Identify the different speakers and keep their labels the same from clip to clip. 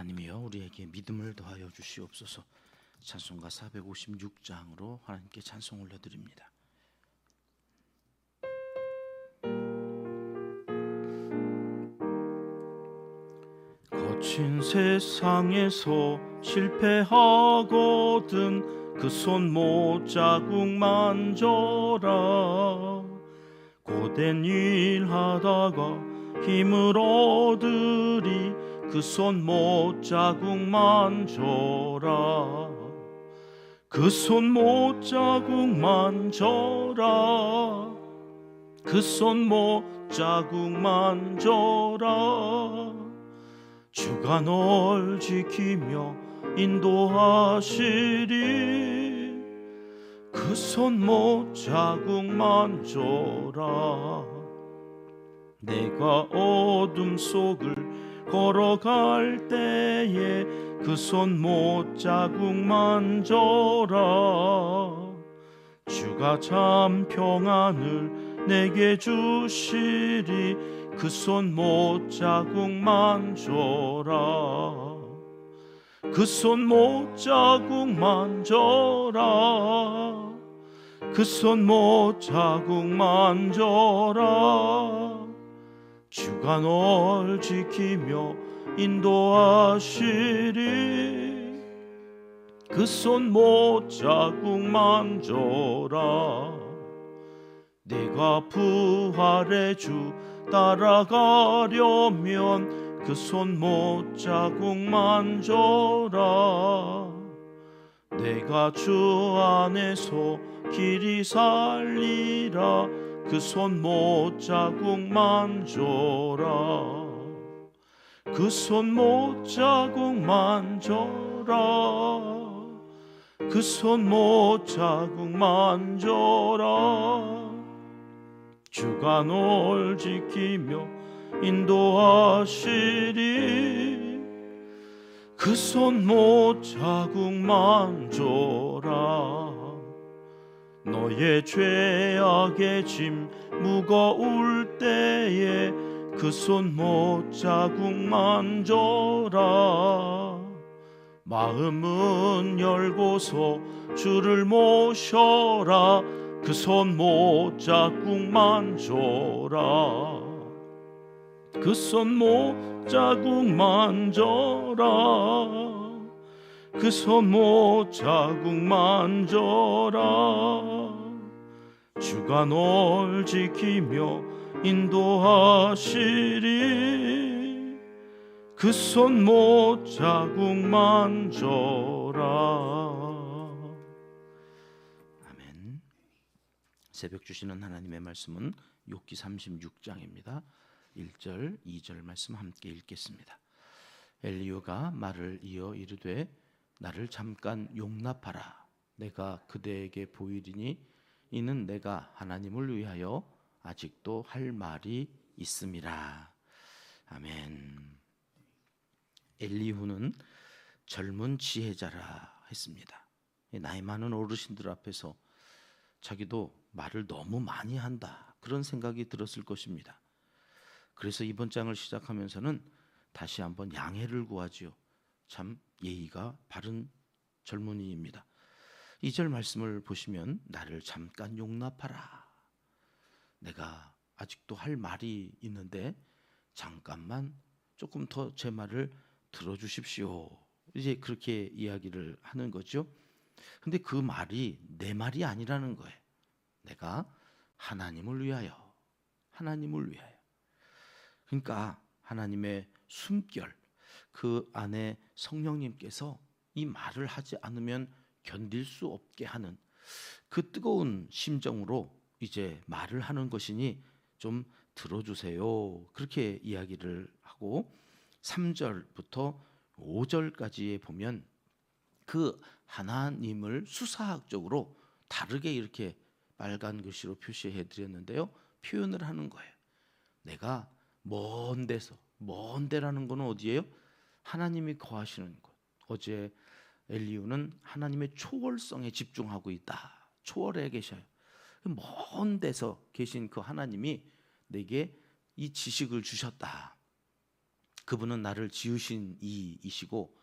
Speaker 1: 하나님이여 우리에게 믿음을 더하여 주시옵소서. 찬송가 456장으로 하나님께 찬송 올려드립니다. 거친 세상에서 실패하거든 그 손 못자국 만져라 고된 일 하다가 힘을 얻으리 그 손 못자국 만져라. 그 손 못자국 만져라. 그 손 못자국 만져라. 주가 널 지키며 인도하시리. 그 손 못자국 만져라. 내가 어둠 속을 걸어갈 때에 그 손 못자국 만 져라. 주가 참 평안을 내게 주시리. 그 손 못자국 만져라. 그 손 못자국 만져라. 그 손 못자국 만져라 주가 널 지키며 인도하시리. 그 손 못자국 만져라. 내가 부활의 주 따라가려면 그 손 못자국 만져라. 내가 주 안에서 길이 살리라 그 손 못자국 만져라. 그 손 못자국 만져라. 그 손 못자국 만져라. 주가 널 지키며 인도하시리. 그 손 못자국 만져라 너의 죄악의 짐 무거울 때에 그 손 못자국 만져라. 마음은 열고서 주를 모셔라. 그 손 못자국 만져라. 그 손 못자국 만져라. 그 손 못자국 만져라 주가 널 지키며 인도하시리. 그 손 못자국 만져라. 아멘. 새벽 주시는 하나님의 말씀은 욥기 36장입니다. 1절 2절 말씀 함께 읽겠습니다. 엘리오가 말을 이어 이르되 나를 잠깐 용납하라. 내가 그대에게 보이리니 이는 내가 하나님을 위하여 아직도 할 말이 있음이라. 아멘. 엘리후는 젊은 지혜자라 했습니다. 나이 많은 어르신들 앞에서 자기도 말을 너무 많이 한다. 그런 생각이 들었을 것입니다. 그래서 이번 장을 시작하면서는 다시 한번 양해를 구하지요. 참 예의가 바른 젊은이입니다. 2절 말씀을 보시면 나를 잠깐 용납하라. 내가 아직도 할 말이 있는데 잠깐만 조금 더 제 말을 들어주십시오. 이제 그렇게 이야기를 하는 거죠. 근데 그 말이 내 말이 아니라는 거예요. 내가 하나님을 위하여, 하나님을 위하여. 그러니까 하나님의 숨결 그 안에 성령님께서 이 말을 하지 않으면 견딜 수 없게 하는 그 뜨거운 심정으로 이제 말을 하는 것이니 좀 들어주세요. 그렇게 이야기를 하고 3절부터 5절까지에 보면 그 하나님을 수사학적으로 다르게 이렇게 빨간 글씨로 표시해 드렸는데요. 표현을 하는 거예요. 내가 먼 데서 먼 데라는 것은 어디예요? 하나님이 거하시는 곳. 어제 엘리우는 하나님의 초월성에 집중하고 있다. 초월해 계셔요. 먼 데서 계신 그 하나님이 내게 이 지식을 주셨다. 그분은 나를 지으신 이이시고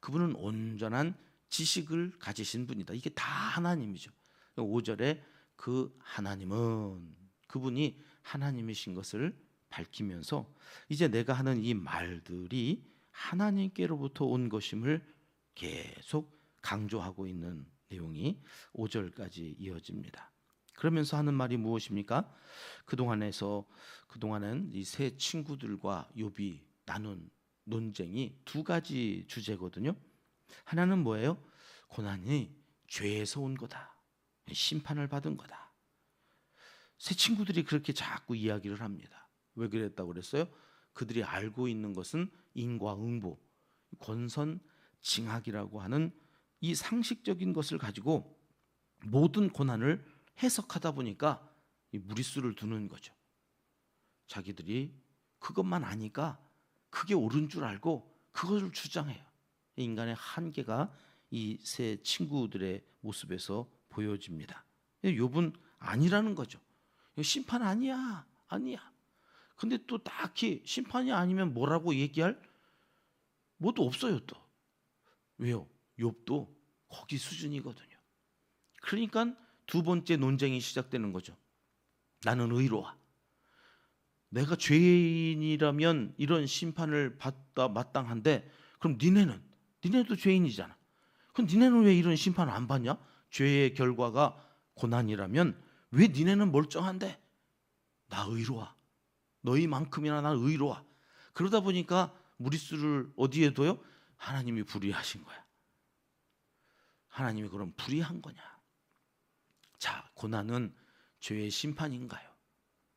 Speaker 1: 그분은 온전한 지식을 가지신 분이다. 이게 다 하나님이죠. 5절에 그 하나님은 그분이 하나님이신 것을 밝히면서 이제 내가 하는 이 말들이 하나님께로부터 온 것임을 계속 강조하고 있는 내용이 5절까지 이어집니다. 그러면서 하는 말이 무엇입니까? 그동안에서 그동안은 이 세 친구들과 욥이 나눈 논쟁이 두 가지 주제거든요. 하나는 뭐예요? 고난이 죄에서 온 거다. 심판을 받은 거다. 세 친구들이 그렇게 자꾸 이야기를 합니다. 왜 그랬다고 그랬어요? 그들이 알고 있는 것은 인과응보, 권선 징악이라고 하는 이 상식적인 것을 가지고 모든 고난을 해석하다 보니까 이 무리수를 두는 거죠. 자기들이 그것만 아니까 그게 옳은 줄 알고 그것을 주장해요. 인간의 한계가 이 세 친구들의 모습에서 보여집니다. 욥은 아니라는 거죠. 심판 아니야, 아니야. 근데 또 딱히 심판이 아니면 뭐라고 얘기할 뭐도 없어요 또. 왜요? 욥도 거기 수준이거든요. 그러니까 두 번째 논쟁이 시작되는 거죠. 나는 의로워. 내가 죄인이라면 이런 심판을 받다 마땅한데 그럼 니네는 니네도 죄인이잖아. 그럼 니네는 왜 이런 심판을 안 받냐? 죄의 결과가 고난이라면 왜 니네는 멀쩡한데 나 의로워. 너희만큼이나 난 의로워. 그러다 보니까 무리수를 어디에 둬요? 하나님이 불의하신 거야. 하나님이 그럼 불의한 거냐? 자, 고난은 죄의 심판인가요?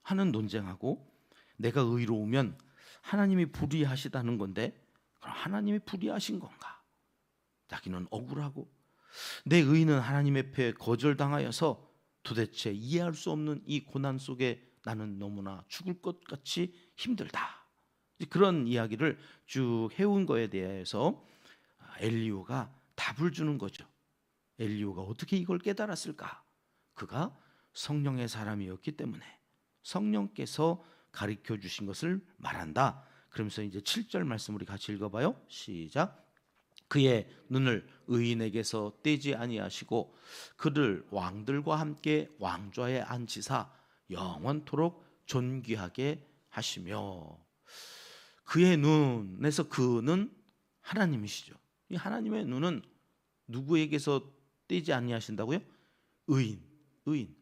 Speaker 1: 하는 논쟁하고 내가 의로우면 하나님이 불의하시다는 건데 그럼 하나님이 불의하신 건가? 자기는 억울하고 내 의는 하나님 앞에 거절당하여서 도대체 이해할 수 없는 이 고난 속에 나는 너무나 죽을 것 같이 힘들다. 그런 이야기를 쭉 해온 거에 대해서 엘리오가 답을 주는 거죠. 엘리오가 어떻게 이걸 깨달았을까? 그가 성령의 사람이었기 때문에 성령께서 가르쳐 주신 것을 말한다. 그러면서 이제 7절 말씀 우리 같이 읽어 봐요. 시작. 그의 눈을 의인에게서 떼지 아니하시고 그를 왕들과 함께 왕좌에 앉히사 영원토록 존귀하게 하시며 그의 눈에서 그는 하나님이시죠. 이 하나님의 눈은 누구에게서 떼지 아니하신다고요? 의인, 의인.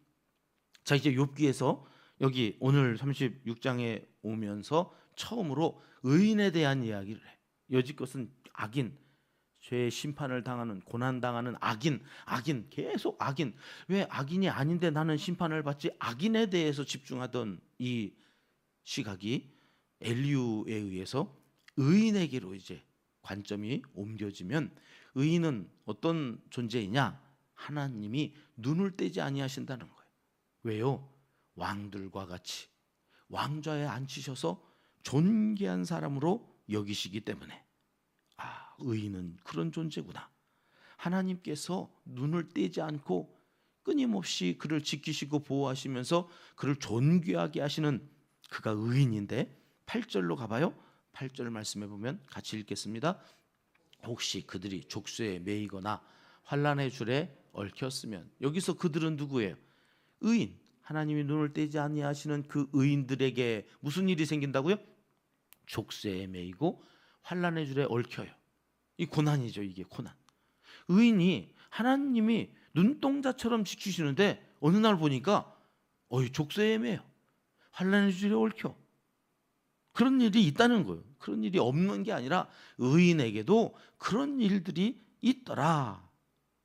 Speaker 1: 자 이제 욥기에서 여기 오늘 36장에 오면서 처음으로 의인에 대한 이야기를 해. 여지껏은 악인, 죄의 심판을 당하는 고난 당하는 악인, 악인 계속 악인. 왜 악인이 아닌데 나는 심판을 받지? 악인에 대해서 집중하던 이 시각이 엘리우에 의해서 의인에게로 이제 관점이 옮겨지면 의인은 어떤 존재이냐? 하나님이 눈을 떼지 아니하신다는 거예요. 왜요? 왕들과 같이 왕좌에 앉히셔서 존귀한 사람으로 여기시기 때문에 아, 의인은 그런 존재구나. 하나님께서 눈을 떼지 않고 끊임없이 그를 지키시고 보호하시면서 그를 존귀하게 하시는 그가 의인인데 8절로 가봐요. 8절 말씀해 보면 같이 읽겠습니다. 혹시 그들이 족쇄에 매이거나 환란의 줄에 얽혔으면 여기서 그들은 누구예요? 의인. 하나님이 눈을 떼지 아니하시는 그 의인들에게 무슨 일이 생긴다고요? 족쇄에 매이고 환란의 줄에 얽혀요. 이 고난이죠, 이게 고난. 의인이 하나님이 눈동자처럼 지키시는데 어느 날 보니까 어이 족쇄에 매요. 환란의 줄에 얽혀. 그런 일이 있다는 거예요. 그런 일이 없는 게 아니라 의인에게도 그런 일들이 있더라.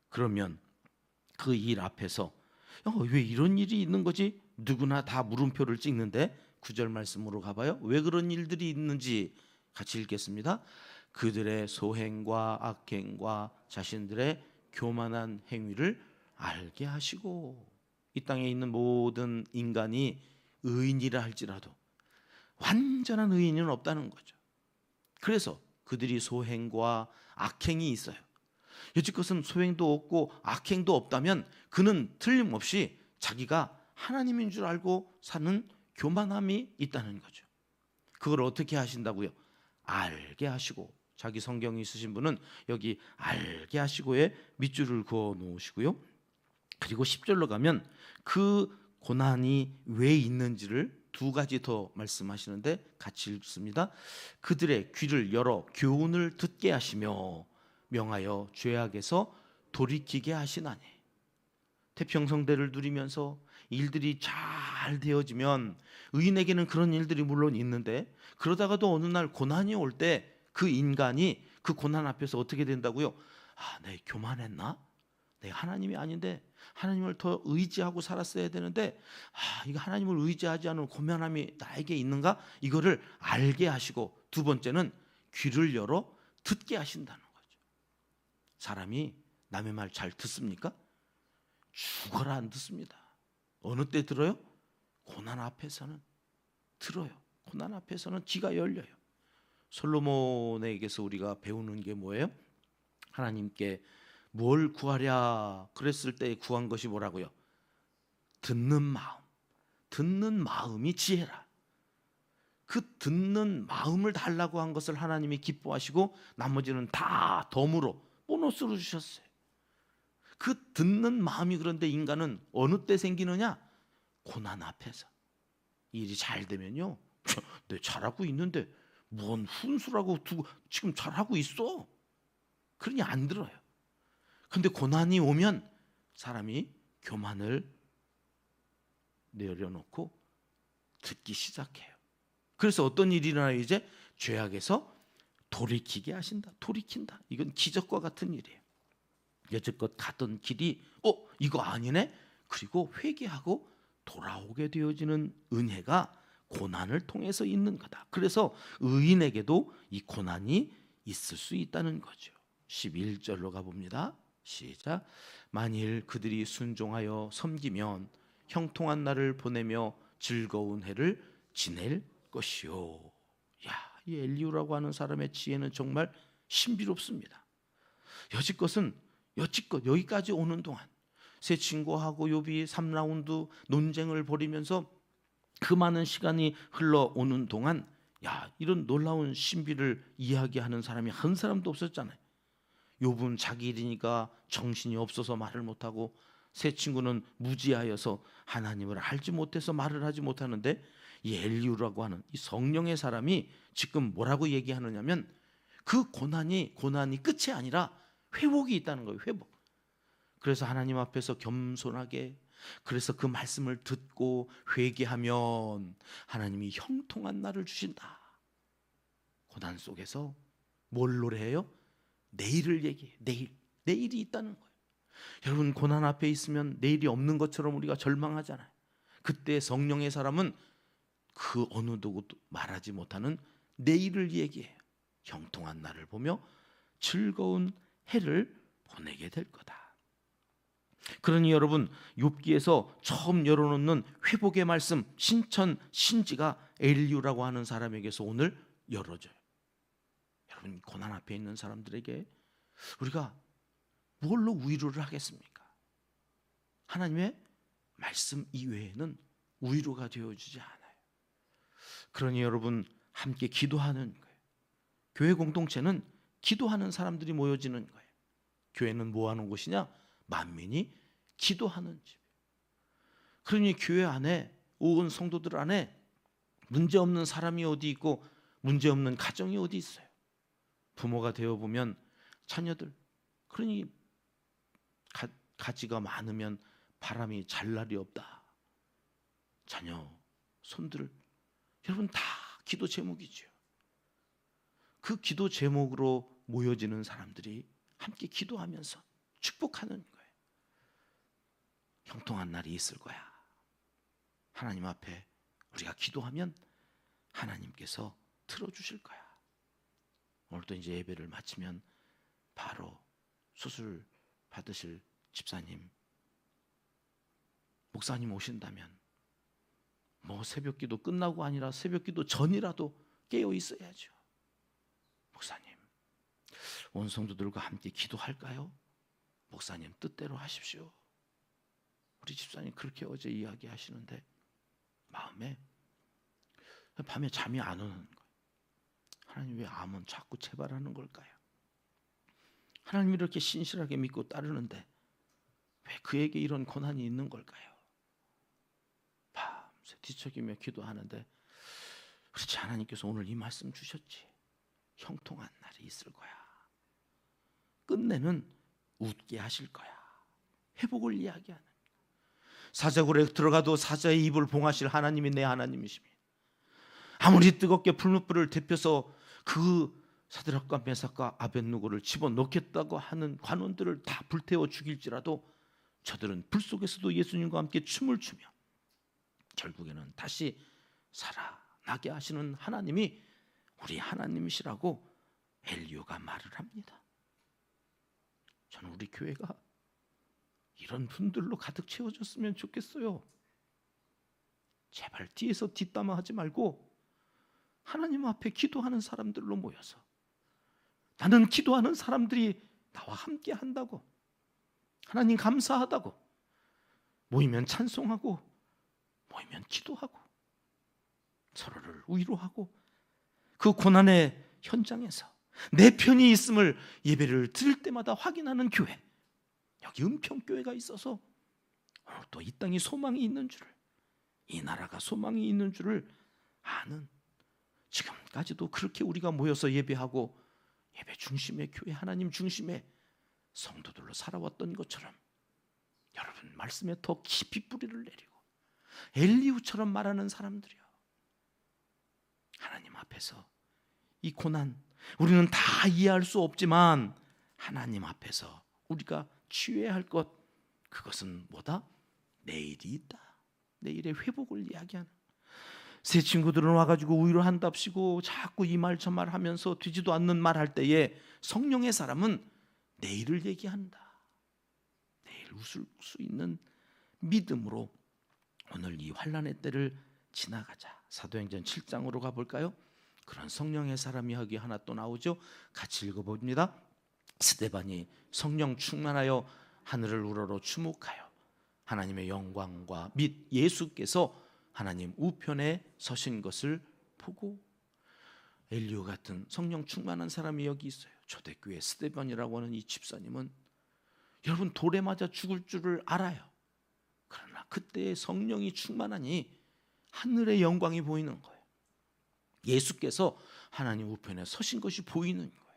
Speaker 1: 그러면 그 일 앞에서 어, 왜 이런 일이 있는 거지? 누구나 다 물음표를 찍는데 구절 말씀으로 가봐요. 왜 그런 일들이 있는지 같이 읽겠습니다. 그들의 소행과 악행과 자신들의 교만한 행위를 알게 하시고 이 땅에 있는 모든 인간이 의인이라 할지라도 완전한 의인은 없다는 거죠. 그래서 그들이 소행과 악행이 있어요. 여지껏은 소행도 없고 악행도 없다면 그는 틀림없이 자기가 하나님인 줄 알고 사는 교만함이 있다는 거죠. 그걸 어떻게 하신다고요? 알게 하시고 자기 성경 있으신 분은 여기 알게 하시고에 밑줄을 그어 놓으시고요. 그리고 10절로 가면 그 고난이 왜 있는지를 두 가지 더 말씀하시는데 같이 읽습니다. 그들의 귀를 열어 교훈을 듣게 하시며 명하여 죄악에서 돌이키게 하시나니 태평성대를 누리면서 일들이 잘 되어지면 의인에게는 그런 일들이 물론 있는데 그러다가도 어느 날 고난이 올 때 그 인간이 그 고난 앞에서 어떻게 된다고요? 아, 내 교만했나? 내가 하나님이 아닌데 하나님을 더 의지하고 살았어야 되는데 아, 이거 하나님을 의지하지 않은 고면함이 나에게 있는가? 이거를 알게 하시고 두 번째는 귀를 열어 듣게 하신다는 거죠. 사람이 남의 말 잘 듣습니까? 죽어라 안 듣습니다. 어느 때 들어요? 고난 앞에서는 들어요. 고난 앞에서는 귀가 열려요. 솔로몬에게서 우리가 배우는 게 뭐예요? 하나님께 뭘 구하랴 그랬을 때 구한 것이 뭐라고요? 듣는 마음. 듣는 마음이 지혜라. 그 듣는 마음을 달라고 한 것을 하나님이 기뻐하시고 나머지는 다 덤으로 보너스로 주셨어요. 그 듣는 마음이 그런데 인간은 어느 때 생기느냐? 고난 앞에서. 일이 잘 되면요. 내 잘하고 있는데 뭔 훈수라고 두고 지금 잘하고 있어. 그러니 안 들어요. 근데 고난이 오면 사람이 교만을 내려놓고 듣기 시작해요. 그래서 어떤 일이 일어나요? 이제 죄악에서 돌이키게 하신다. 돌이킨다. 이건 기적과 같은 일이에요. 여지껏 가던 길이 어 이거 아니네. 그리고 회개하고 돌아오게 되어지는 은혜가 고난을 통해서 있는 거다. 그래서 의인에게도 이 고난이 있을 수 있다는 거죠. 11절로 가봅니다. 시작. 만일 그들이 순종하여 섬기면 형통한 날을 보내며 즐거운 해를 지낼 것이요. 야, 이 엘리우라고 하는 사람의 지혜는 정말 신비롭습니다. 여지껏은 여지껏 여기까지 오는 동안 새 친구하고 요비 3라운드 논쟁을 벌이면서 그 많은 시간이 흘러오는 동안 야 이런 놀라운 신비를 이야기하는 사람이 한 사람도 없었잖아요. 욥은 자기 일이니까 정신이 없어서 말을 못하고 새 친구는 무지하여서 하나님을 알지 못해서 말을 하지 못하는데 이 엘리우라고 하는 이 성령의 사람이 지금 뭐라고 얘기하느냐면 그 고난이 고난이 끝이 아니라 회복이 있다는 거예요. 회복. 그래서 하나님 앞에서 겸손하게 그래서 그 말씀을 듣고 회개하면 하나님이 형통한 날을 주신다. 고난 속에서 뭘 노래해요? 내일을 얘기해. 내일. 내일이 있다는 거예요. 여러분 고난 앞에 있으면 내일이 없는 것처럼 우리가 절망하잖아요. 그때 성령의 사람은 그 어느 누구도 말하지 못하는 내일을 얘기해요. 형통한 날을 보며 즐거운 해를 보내게 될 거다. 그러니 여러분 욥기에서 처음 열어놓는 회복의 말씀 신천 신지가 엘리우라고 하는 사람에게서 오늘 열어져요. 여러분 고난 앞에 있는 사람들에게 우리가 뭘로 위로를 하겠습니까? 하나님의 말씀 이외에는 위로가 되어주지 않아요. 그러니 여러분 함께 기도하는 거예요. 교회 공동체는 기도하는 사람들이 모여지는 거예요. 교회는 뭐 하는 곳이냐? 만민이 기도하는 집. 그러니 교회 안에 온 성도들 안에 문제 없는 사람이 어디 있고 문제 없는 가정이 어디 있어요? 부모가 되어 보면 자녀들 그러니 가, 가지가 많으면 바람이 잘 날이 없다. 자녀 손들 여러분 다 기도 제목이죠. 그 기도 제목으로 모여지는 사람들이 함께 기도하면서 축복하는 거예요. 형통한 날이 있을 거야. 하나님 앞에 우리가 기도하면 하나님께서 들어주실 거야. 오늘도 이제 예배를 마치면 바로 수술 받으실 집사님, 목사님 오신다면 뭐 새벽 기도 끝나고 아니라 새벽 기도 전이라도 깨어 있어야죠. 목사님, 온 성도들과 함께 기도할까요? 목사님 뜻대로 하십시오. 우리 집사님 그렇게 어제 이야기하시는데 마음에 밤에 잠이 안 오는 거예요. 하나님 왜 암은 자꾸 재발하는 걸까요? 하나님 이렇게 신실하게 믿고 따르는데 왜 그에게 이런 고난이 있는 걸까요? 밤새 뒤척이며 기도하는데 그렇지 하나님께서 오늘 이 말씀 주셨지. 형통한 날이 있을 거야. 끝내는 웃게 하실 거야. 회복을 이야기하는. 사자굴에 들어가도 사자의 입을 봉하실 하나님이 내 하나님이시며 아무리 뜨겁게 풀무불을 데펴서 그 사드락과 메삭과 아벤누고를 집어넣겠다고 하는 관원들을 다 불태워 죽일지라도 저들은 불 속에서도 예수님과 함께 춤을 추며 결국에는 다시 살아나게 하시는 하나님이 우리 하나님이시라고 엘리오가 말을 합니다. 저는 우리 교회가 이런 분들로 가득 채워졌으면 좋겠어요. 제발 뒤에서 뒷담화하지 말고 하나님 앞에 기도하는 사람들로 모여서 나는 기도하는 사람들이 나와 함께 한다고 하나님 감사하다고 모이면 찬송하고 모이면 기도하고 서로를 위로하고 그 고난의 현장에서 내 편이 있음을 예배를 드릴 때마다 확인하는 교회. 여기 은평교회가 있어서 오늘 또이 땅이 소망이 있는 줄을 이 나라가 소망이 있는 줄을 아는 지금까지도 그렇게 우리가 모여서 예배하고 예배 중심의 교회 하나님 중심의 성도들로 살아왔던 것처럼 여러분 말씀에 더 깊이 뿌리를 내리고 엘리우처럼 말하는 사람들이요 하나님 앞에서 이 고난 우리는 다 이해할 수 없지만 하나님 앞에서 우리가 취해야 할 것 그것은 뭐다? 내일이 있다. 내일의 회복을 이야기하는. 새 친구들은 와가지고 우유를 한답시고 자꾸 이 말 저 말 하면서 되지도 않는 말 할 때에 성령의 사람은 내일을 얘기한다. 내일 웃을 수 있는 믿음으로 오늘 이 환란의 때를 지나가자. 사도행전 7장으로 가볼까요? 그런 성령의 사람이 하기 하나 또 나오죠. 같이 읽어봅니다. 스데반이 성령 충만하여 하늘을 우러러 주목하여 하나님의 영광과 및 예수께서 하나님 우편에 서신 것을 보고 엘리오 같은 성령 충만한 사람이 여기 있어요. 초대교회 스데반이라고 하는 이 집사님은 여러분 돌에 맞아 죽을 줄을 알아요. 그러나 그때 성령이 충만하니 하늘의 영광이 보이는 거예요. 예수께서 하나님 우편에 서신 것이 보이는 거예요.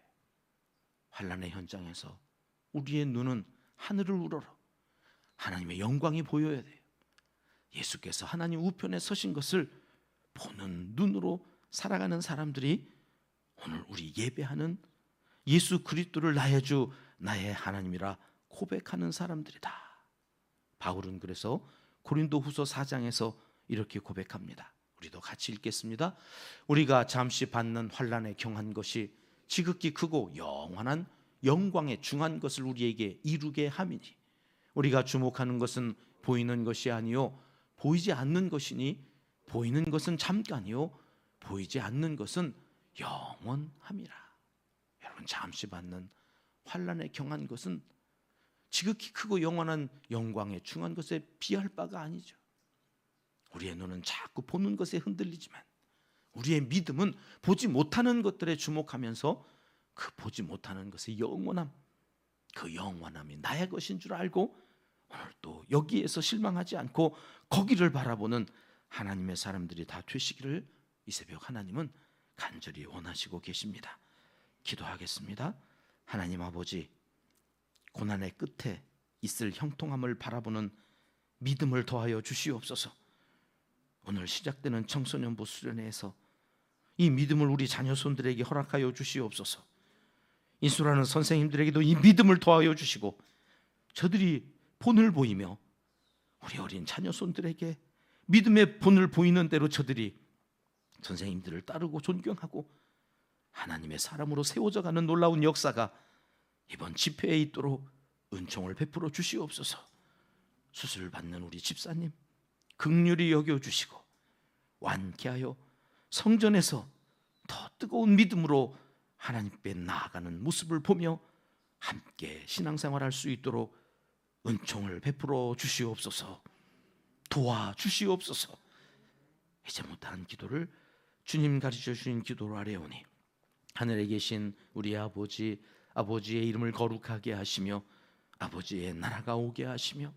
Speaker 1: 환란의 현장에서 우리의 눈은 하늘을 우러러 하나님의 영광이 보여야 돼요. 예수께서 하나님 우편에 서신 것을 보는 눈으로 살아가는 사람들이 오늘 우리 예배하는 예수 그리스도를 나의 주 나의 하나님이라 고백하는 사람들이다. 바울은 그래서 고린도후서 4장에서 이렇게 고백합니다. 우리도 같이 읽겠습니다. 우리가 잠시 받는 환란에 경한 것이 지극히 크고 영원한 영광에 중한 것을 우리에게 이루게 함이니 우리가 주목하는 것은 보이는 것이 아니요 보이지 않는 것이니 보이는 것은 잠깐이요 보이지 않는 것은 영원함이라. 여러분 잠시 받는 환란에 경한 것은 지극히 크고 영원한 영광에 중한 것에 비할 바가 아니죠. 우리의 눈은 자꾸 보는 것에 흔들리지만 우리의 믿음은 보지 못하는 것들에 주목하면서 그 보지 못하는 것의 영원함, 그 영원함이 나의 것인 줄 알고 또 여기에서 실망하지 않고 거기를 바라보는 하나님의 사람들이 다 되시기를 이 새벽 하나님은 간절히 원하시고 계십니다. 기도하겠습니다. 하나님 아버지, 고난의 끝에 있을 형통함을 바라보는 믿음을 더하여 주시옵소서. 오늘 시작되는 청소년부 수련회에서 이 믿음을 우리 자녀 손들에게 허락하여 주시옵소서. 인수라는 선생님들에게도 이 믿음을 더하여 주시고 저들이 본을 보이며 우리 어린 자녀 손들에게 믿음의 본을 보이는 대로 저들이 선생님들을 따르고 존경하고 하나님의 사람으로 세워져 가는 놀라운 역사가 이번 집회에 있도록 은총을 베풀어 주시옵소서. 수술 받는 우리 집사님 극률이 여겨 주시고 완쾌하여 성전에서 더 뜨거운 믿음으로 하나님께 나아가는 모습을 보며 함께 신앙생활할 수 있도록 은총을 베풀어 주시옵소서. 도와 주시옵소서. 이제 못한 기도를 주님 가르쳐 주신 기도로 아뢰오니 하늘에 계신 우리 아버지 아버지의 이름을 거룩하게 하시며 아버지의 나라가 오게 하시며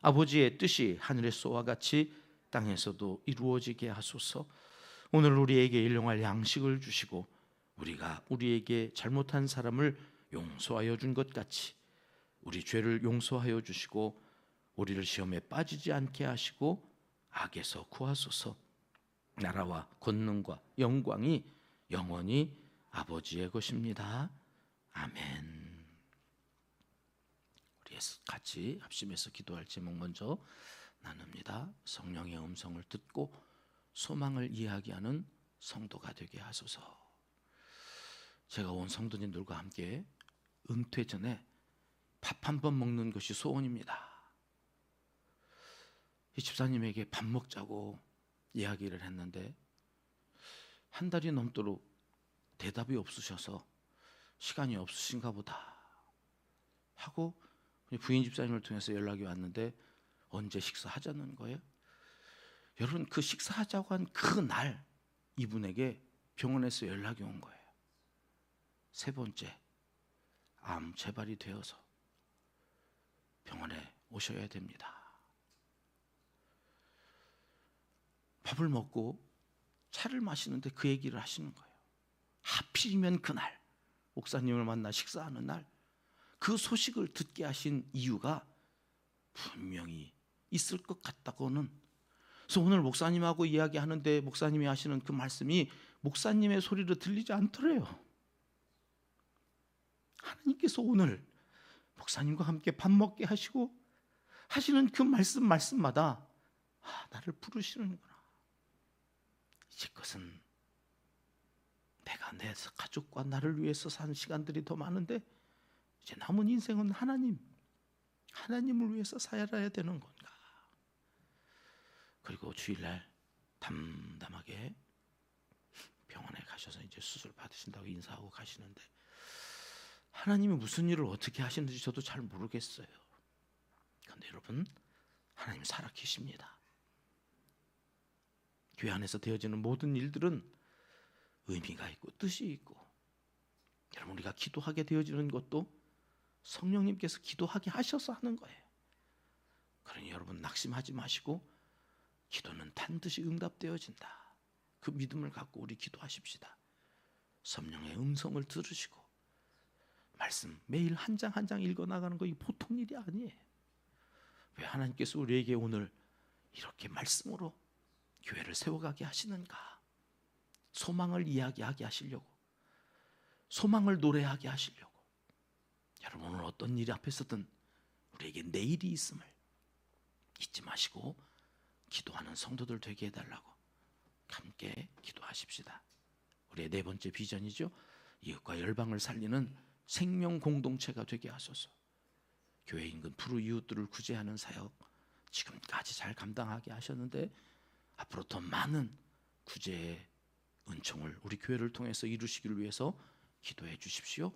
Speaker 1: 아버지의 뜻이 하늘에서와 같이 땅에서도 이루어지게 하소서. 오늘 우리에게 일용할 양식을 주시고 우리가 우리에게 잘못한 사람을 용서하여 준 것 같이 우리 죄를 용서하여 주시고 우리를 시험에 빠지지 않게 하시고 악에서 구하소서. 나라와 권능과 영광이 영원히 아버지의 것입니다. 아멘. 우리 같이 합심해서 기도할 제목 먼저 나눕니다. 성령의 음성을 듣고 소망을 이야기하는 성도가 되게 하소서. 제가 온 성도님들과 함께 은퇴 전에 밥 한 번 먹는 것이 소원입니다. 이 집사님에게 밥 먹자고 이야기를 했는데 한 달이 넘도록 대답이 없으셔서 시간이 없으신가 보다 하고 부인 집사님을 통해서 연락이 왔는데 언제 식사하자는 거예요? 여러분 그 식사하자고 한 그 날 이분에게 병원에서 연락이 온 거예요. 세 번째 암 재발이 되어서 병원에 오셔야 됩니다. 밥을 먹고 차를 마시는데 그 얘기를 하시는 거예요. 하필이면 그날 목사님을 만나 식사하는 날 그 소식을 듣게 하신 이유가 분명히 있을 것 같다고는 그래서 오늘 목사님하고 이야기하는데 목사님이 하시는 그 말씀이 목사님의 소리로 들리지 않더래요. 하나님께서 오늘 목사님과 함께 밥 먹게 하시고 하시는 그 말씀 말씀마다 아, 나를 부르시는구나. 이제 것은 내가 내 가족과 나를 위해서 산 시간들이 더 많은데 이제 남은 인생은 하나님, 하나님을 위해서 살아야 되는 건가? 그리고 주일날 담담하게 병원에 가셔서 이제 수술 받으신다고 인사하고 가시는데 하나님이 무슨 일을 어떻게 하시는지 저도 잘 모르겠어요. 그런데 여러분 하나님 살아 계십니다. 교회 안에서 되어지는 모든 일들은 의미가 있고 뜻이 있고 여러분 우리가 기도하게 되어지는 것도 성령님께서 기도하게 하셔서 하는 거예요. 그러니 여러분 낙심하지 마시고 기도는 반드시 응답되어진다. 그 믿음을 갖고 우리 기도하십시다. 성령의 음성을 들으시고 말씀 매일 한 장 한 장 읽어 나가는 거 이 보통 일이 아니에요. 왜 하나님께서 우리에게 오늘 이렇게 말씀으로 교회를 세워가게 하시는가? 소망을 이야기하게 하시려고, 소망을 노래하게 하시려고. 여러분 오늘 어떤 일이 앞에 서든 우리에게 내일이 있음을 잊지 마시고 기도하는 성도들 되게 해달라고 함께 기도하십시다. 우리의 네 번째 비전이죠. 이웃과 열방을 살리는 생명 공동체가 되게 하소서. 교회 인근 푸르 이웃들을 구제하는 사역 지금까지 잘 감당하게 하셨는데 앞으로 더 많은 구제의 은총을 우리 교회를 통해서 이루시기를 위해서 기도해 주십시오.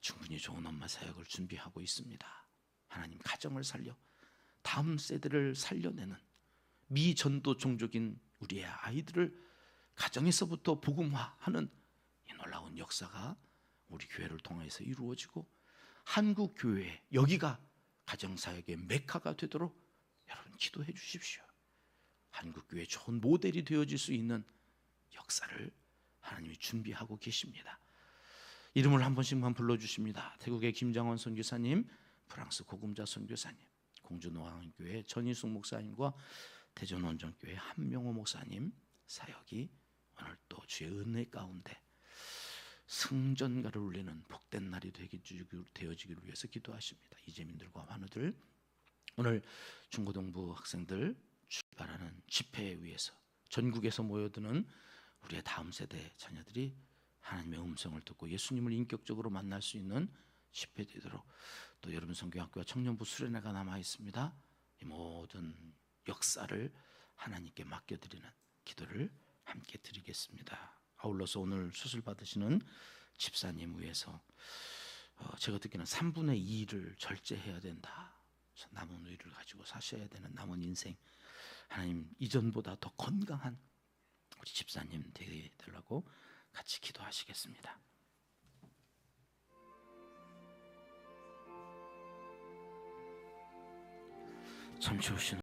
Speaker 1: 충분히 좋은 엄마 사역을 준비하고 있습니다. 하나님 가정을 살려 다음 세대를 살려내는 미전도 종족인 우리의 아이들을 가정에서부터 복음화하는 이 놀라운 역사가 우리 교회를 통해서 이루어지고 한국 교회 여기가 가정 사역의 메카가 되도록 여러분 기도해 주십시오. 한국 교회 좋은 모델이 되어질 수 있는 역사를 하나님이 준비하고 계십니다. 이름을 한 번씩만 불러 주십니다. 태국의 김장원 선교사님, 프랑스 고금자 선교사님, 공주노왕교회 전희숙 목사님과 대전 원정교회 한명호 목사님 사역이 오늘 또 주의 은혜 가운데 승전가를 울리는 복된 날이 되어지기를 위해서 기도하십니다. 이재민들과 환우들 오늘 중고등부 학생들 출발하는 집회에 위해서 전국에서 모여드는 우리의 다음 세대 자녀들이 하나님의 음성을 듣고 예수님을 인격적으로 만날 수 있는 집회 되도록 또 여러분 성교학교와 청년부 수련회가 남아 있습니다. 이 모든 역사를 하나님께 맡겨드리는 기도를 함께 드리겠습니다. 아울러서 오늘 수술 받으시는 집사님 위해서 어, 제가 듣기는 3분의 2를 절제해야 된다. 남은 의를 가지고 사셔야 되는 남은 인생 하나님 이전보다 더 건강한 우리 집사님 되려고 같이 기도하시겠습니다. 참 좋으신